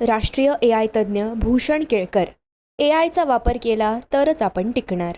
राष्ट्रीय ए आय तज्ज्ञ भूषण केळकर. ए आयचा वापर केला तरच आपण टिकणार.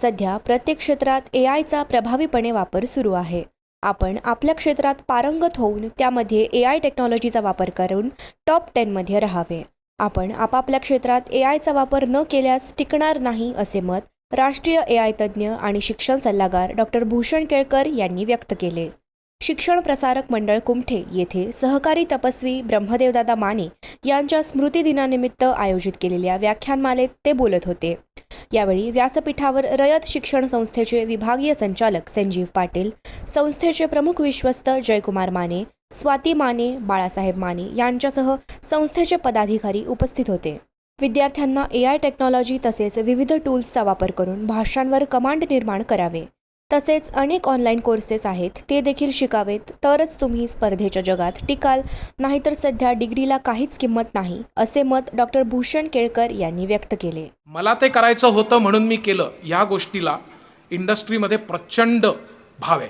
सध्या प्रत्येक क्षेत्रात ए आयचा प्रभावीपणे वापर सुरू आहे. आपण आपल्या क्षेत्रात पारंगत होऊन त्यामध्ये ए आय टेक्नॉलॉजीचा वापर करून टॉप टेनमध्ये राहावे. आपण आपापल्या क्षेत्रात ए आयचा वापर न केल्यास टिकणार नाही असे मत राष्ट्रीय ए आय तज्ज्ञ आणि शिक्षण सल्लागार डॉक्टर भूषण केळकर यांनी व्यक्त केले. शिक्षण प्रसारक मंडळ कुमठे येथे सहकारी तपस्वी ब्रह्मदेवदादा माने यांच्या स्मृतिदिनानिमित्त आयोजित केलेल्या व्याख्यानमालेत ते बोलत होते. यावेळी व्यासपीठावर रयत शिक्षण संस्थेचे विभागीय संचालक संजीव पाटील संस्थेचे प्रमुख विश्वस्त जयकुमार माने स्वाती माने बाळासाहेब माने यांच्यासह संस्थेचे पदाधिकारी उपस्थित होते. विद्यार्थ्यांना ए आय टेक्नॉलॉजी तसेच विविध टूल्सचा वापर करून भाषांवर कमांड निर्माण करावे. तसेच अनेक ऑनलाईन कोर्सेस आहेत ते देखील शिकावेत. तरच तुम्ही स्पर्धेच्या जगात टिकाल नाहीतर सध्या डिग्रीला काहीच किंमत नाही असे मत डॉक्टर भूषण केळकर यांनी व्यक्त केले. मला ते करायचं होतं म्हणून मी केलं. या गोष्टीला इंडस्ट्रीमध्ये प्रचंड भाव आहे.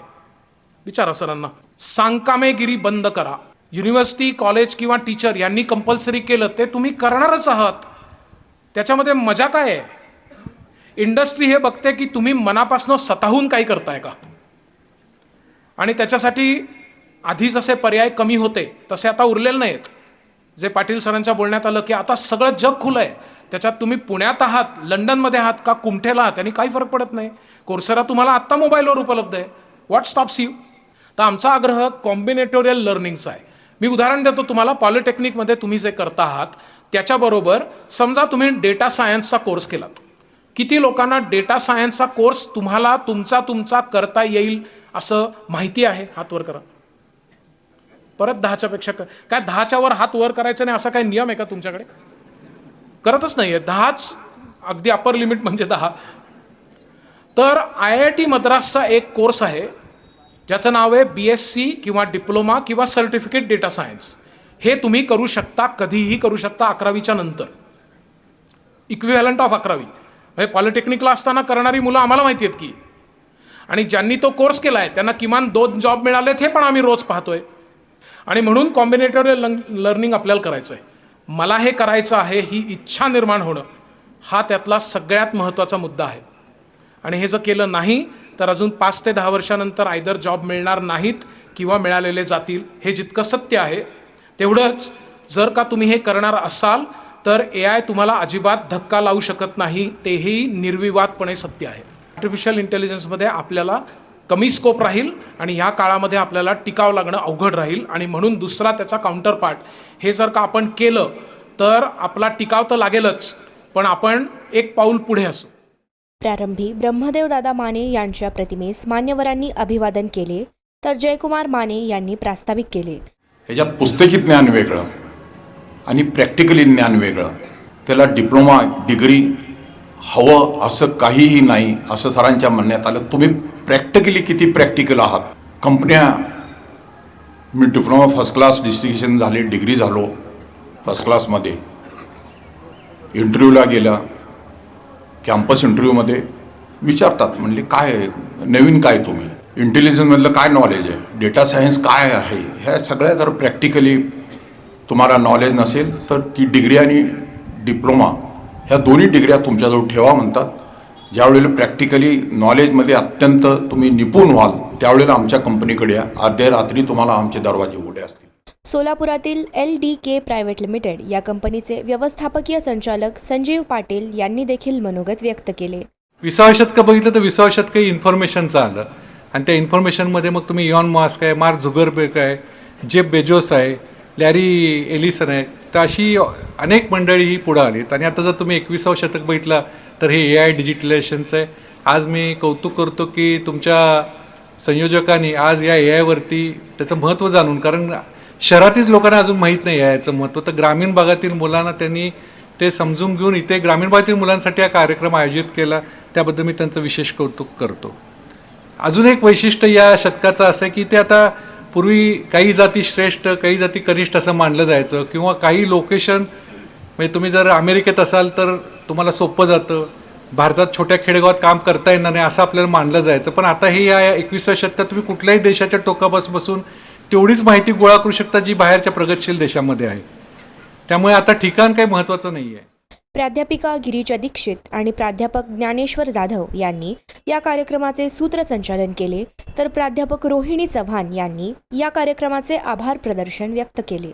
विचारा सरांना. सांकामेगिरी बंद करा. युनिव्हर्सिटी कॉलेज किंवा टीचर यांनी कंपल्सरी केलं ते तुम्ही करणारच आहात. त्याच्यामध्ये मजा काय आहे? इंडस्ट्री हे बघते की तुम्ही मनापासून स्वतःहून काही करताय का? आणि त्याच्यासाठी आधी जसे पर्याय कमी होते तसे आता उरलेले नाहीत. जे पाटील सरांच्या बोलण्यात आलं की आता सगळं जग खुलं आहे. त्याच्यात तुम्ही पुण्यात आहात लंडनमध्ये आहात का कुमठेला आहात आणि काही फरक पडत नाही. कोर्सेरा तुम्हाला आत्ता मोबाईलवर उपलब्ध आहे. व्हॉट स्टॉप्स यू तर आमचा आग्रह कॉम्बिनेटोरियल लर्निंगचा आहे. मी उदाहरण देतो तुम्हाला पॉलिटेक्निकमध्ये तुम्ही जे करता आहात त्याच्याबरोबर समजा तुम्ही डेटा सायन्सचा कोर्स केलात. किती लोकांना डेटा सायन्सचा कोर्स तुम्हाला तुमचा तुमचा करता येईल असं माहिती आहे? हात वर करा. परत दहाच्या पेक्षा कर काय दहाच्या वर हात वर करायचं नाही असा काही नियम आहे का तुमच्याकडे? करतच नाही आहे दहाच अगदी अपर लिमिट म्हणजे दहा. तर आय आय टी मद्रासचा एक कोर्स आहे ज्याचं नाव आहे बी एस सी किंवा डिप्लोमा किंवा सर्टिफिकेट डेटा सायन्स हे तुम्ही करू शकता कधीही करू शकता अकरावीच्या नंतर. इक्विव्हॅलंट ऑफ अकरावी. हे पॉलिटेक्निकला असताना करणारी मुलं आम्हाला माहिती आहेत की. आणि ज्यांनी तो कोर्स केला आहे त्यांना किमान दोन जॉब मिळालेत हे पण आम्ही रोज पाहतोय. आणि म्हणून कॉम्बिनेटोरियल लर्निंग आपल्याला करायचं आहे मला हे करायचं आहे ही इच्छा निर्माण होणं हा त्यातला सगळ्यात महत्त्वाचा मुद्दा आहे. आणि हे जर केलं नाही तर अजून पाच ते दहा वर्षानंतर आयदर जॉब मिळणार नाहीत किंवा मिळालेले जातील हे जितकं सत्य आहे तेवढंच जर का तुम्ही हे करणार असाल तर ए आय तुम्हाला अजिबात धक्का लावू शकत नाही तेही निर्विवादपणे सत्य आहे. आर्टिफिशियल इंटेलिजन्समध्ये आपल्याला कमी स्कोप राहील आणि या काळामध्ये आपल्याला टिकावं लागणं अवघड राहील आणि म्हणून दुसरा त्याचा काउंटर पार्ट हे जर का आपण केलं तर आपला टिकाव तर लागेलच पण आपण एक पाऊल पुढे असू. प्रारंभी ब्रह्मदेव दादा माने यांच्या प्रतिमेस मान्यवरांनी अभिवादन केले तर जयकुमार माने यांनी प्रास्ताविक केले. ह्याच्यात पुस्तकी ज्ञान वेगळं. आणि प्रॅक्टिकली ज्ञान वेगळं. त्याला डिप्लोमा डिग्री हवं असं काहीही नाही असं सरांच्या म्हणण्यात आलं. तुम्ही प्रॅक्टिकली किती प्रॅक्टिकल आहात? कंपन्या मी डिप्लोमा फर्स्ट क्लास डिस्टिंक्शन झाले डिग्री झालो फर्स्ट क्लासमध्ये इंटरव्ह्यूला गेला कॅम्पस इंटरव्ह्यूमध्ये विचारतात म्हणले काय नवीन काय तुम्ही? इंटेलिजन्समधलं काय नॉलेज आहे? डेटा सायन्स काय आहे? ह्या सगळ्या जर प्रॅक्टिकली तुम्हाला नॉलेज नसेल तर ती डिग्री आणि डिप्लोमा ह्या दोन्ही डिग्र्या तुमच्याजवळ ठेवा म्हणतात. ज्यावेळेला प्रॅक्टिकली नॉलेजमध्ये अत्यंत तुम्ही निपुण व्हाल त्यावेळेला आमच्या कंपनीकडे या. अर्ध्या रात्री तुम्हाला आमचे दरवाजे उघडे असतील. सोलापुरातील L D K private limited या कंपनीचे व्यवस्थापकीय संचालक संजीव पाटील यांनी देखील मनोगत व्यक्त केले. विसाव्या शतक बघितलं तर विसाव्या शतक इन्फॉर्मेशनचं आलं. आणि त्या इन्फॉर्मेशनमध्ये मग तुम्ही इॉन मास्क आहे मार्क झुगरबेक आहे जेब बेजोस आहे लॅरी एलिसन आहे तर अशी अनेक मंडळी ही पुढं आलीत आणि आता जर तुम्ही एकविसावं शतक बघितलं तर हे ए आय डिजिटलायझेशनचं आहे. आज मी कौतुक करतो की तुमच्या संयोजकांनी आज या ए आयवरती त्याचं महत्त्व जाणून कारण शहरातील लोकांना अजून माहीत नाही आहे याचं महत्त्व. तर ग्रामीण भागातील मुलांना त्यांनी ते समजून घेऊन इथे ग्रामीण भागातील मुलांसाठी हा कार्यक्रम आयोजित केला. त्याबद्दल मी त्यांचं विशेष कौतुक करतो. अजून एक वैशिष्ट्य या शतकाचं असं आहे की ते आता पूर्वी काही जाती श्रेष्ठ काही जाती कनिष्ठ असं मानलं जायचं किंवा काही लोकेशन म्हणजे तुम्ही जर अमेरिकेत असाल तर तुम्हाला सोपं जातं. भारतात छोट्या खेडेगावात काम करता येणार नाही असं आपल्याला मानलं जायचं. पण आता हे या एकविसाव्या शतकात तुम्ही कुठल्याही देशाच्या टोकापास बसून तेवढीच माहिती गोळा करू शकता जी बाहेरच्या प्रगतशील देशामध्ये आहे. त्यामुळे आता ठिकाण काही महत्त्वाचं नाही आहे प्राध्यापिका गिरीजा दीक्षित आणि प्राध्यापक ज्ञानेश्वर जाधव यांनी या कार्यक्रमाचे सूत्रसंचालन केले तर प्राध्यापक रोहिणी चव्हाण यांनी या कार्यक्रमाचे आभार प्रदर्शन व्यक्त केले.